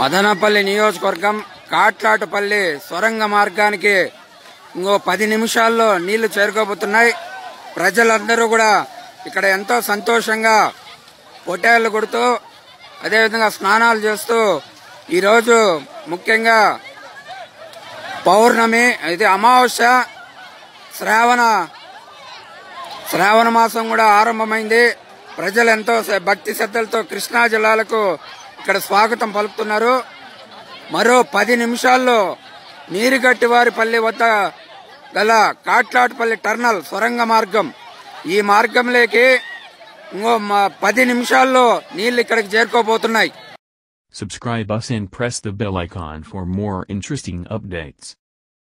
మదనపల్లి నియోజకవర్గం కాట్లాటుపల్లి సొరంగ మార్గానికి ఇంకో పది నిమిషాల్లో నీళ్ళు చేరుకోబోతున్నాయి. ప్రజలందరూ కూడా ఇక్కడ ఎంతో సంతోషంగా పొట్టేళ్ళు కొడుతూ అదేవిధంగా స్నానాలు చేస్తూ ఈరోజు ముఖ్యంగా పౌర్ణమి ఇది అమావాస్య శ్రావణ శ్రావణ మాసం కూడా ఆరంభమైంది. ప్రజలు ఎంతో భక్తి శ్రద్ధలతో కృష్ణా జిల్లాలకు ఇక్కడ స్వాగతం పలుకుతున్నారు మరో పది నిమిషాల్లో నీరుగట్టివారిపల్లి వద్ద గల కాట్లాటుపల్లి టర్నల్ సొరంగ మార్గం ఈ మార్గంలోకి ఇంకో పది నిమిషాల్లో నీళ్ళు ఇక్కడికి చేరుకోబోతున్నాయి Subscribe us and press the bell icon for more interesting updates.